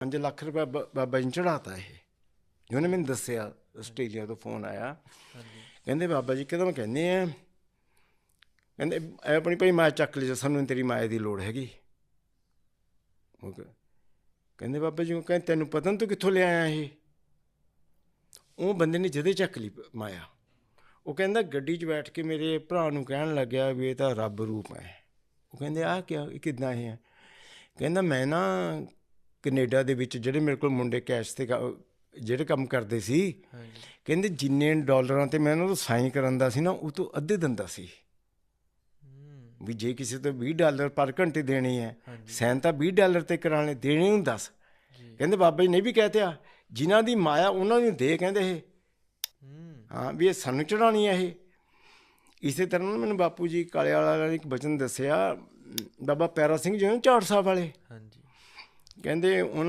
5 ਲੱਖ ਰੁਪਏ ਬਾਬਾ ਜੀ ਚੜਾਤਾ ਇਹ। ਜੀ ਉਹਨੇ ਮੈਨੂੰ ਦੱਸਿਆ ਆਸਟ੍ਰੇਲੀਆ ਤੋਂ ਫੋਨ ਆਇਆ। ਕਹਿੰਦੇ ਬਾਬਾ ਜੀ ਕਦੋਂ ਕਹਿੰਦੇ ਆ। ਕਹਿੰਦੇ ਇਹ ਆਪਣੀ ਭਾਈ ਮਾਇਆ ਚੱਕ ਲਈ ਸਾਨੂੰ ਤੇਰੀ ਮਾਇਆ ਦੀ ਲੋੜ ਹੈਗੀ। ਉਹ ਕਹਿੰਦੇ ਬਾਬਾ ਜੀ ਉਹ ਕਹਿੰਦੇ ਤੈਨੂੰ ਪਤਾ ਤੂੰ ਕਿੱਥੋਂ ਲਿਆਇਆ ਇਹ। ਉਹ ਬੰਦੇ ਨੇ ਜਦੇ ਚੱਕ ਲਈ ਮਾਇਆ। ਉਹ ਕਹਿੰਦਾ ਗੱਡੀ 'ਚ ਬੈਠ ਕੇ ਮੇਰੇ ਭਰਾ ਨੂੰ ਕਹਿਣ ਲੱਗਿਆ ਵੀ ਇਹ ਤਾਂ ਰੱਬ ਰੂਪ ਹੈ। ਉਹ ਕਹਿੰਦੇ ਆ ਕਿਆ ਇਹ ਕਿੱਦਾਂ ਹੈ? ਕਹਿੰਦਾ ਮੈਂ ਨਾ ਕੈਨੇਡਾ ਦੇ ਵਿੱਚ ਜਿਹੜੇ ਮੇਰੇ ਕੋਲ ਮੁੰਡੇ ਕੈਸ਼ ਤੇ ਜਿਹੜੇ ਕੰਮ ਕਰਦੇ ਸੀ ਕਹਿੰਦੇ ਜਿੰਨੇ ਡਾਲਰਾਂ ਤੇ ਮੈਂ ਉਹਨਾਂ ਨੂੰ ਸਾਈਨ ਕਰਨ ਦਾ ਸੀ ਨਾ ਉਹ ਤੋਂ ਅੱਧੇ ਦਿੰਦਾ ਸੀ। ਵੀ ਜੇ ਕਿਸੇ ਤੋਂ 20 ਡਾਲਰ ਪਰ ਘੰਟੇ ਦੇਣੇ ਹੈ ਸਾਈਨ ਤਾਂ 20 ਡਾਲਰ ਤੇ ਕਰਾਣੇ ਦੇਣੇ ਨੂੰ ਦੱਸ। ਕਹਿੰਦੇ ਬਾਬਾ ਜੀ ਨੇ ਵੀ ਕਹਤੇ ਆ ਜਿਨ੍ਹਾਂ ਦੀ ਮਾਇਆ ਉਹਨਾਂ ਨੂੰ ਦੇ ਕਹਿੰਦੇ ਇਹ। ਹੂੰ। ਵੀ ਇਹ ਸਾਨੂੰ ਚੜਾਉਣੀ ਹੈ ਇਹ। ਇਸੇ ਤਰ੍ਹਾਂ ਮੈਨੂੰ ਬਾਪੂ ਜੀ ਕਾਲੇ ਵਾਲਾ ਨੇ ਇੱਕ ਬਚਨ ਦੱਸਿਆ ਬਾਬਾ ਪੈਰਾ ਸਿੰਘ ਜੀ ਨੇ ਝਾੜ ਸਾਹਿਬ ਵਾਲੇ। ਹਾਂਜੀ ਕਹਿੰਦੇ ਉਹਨਾਂ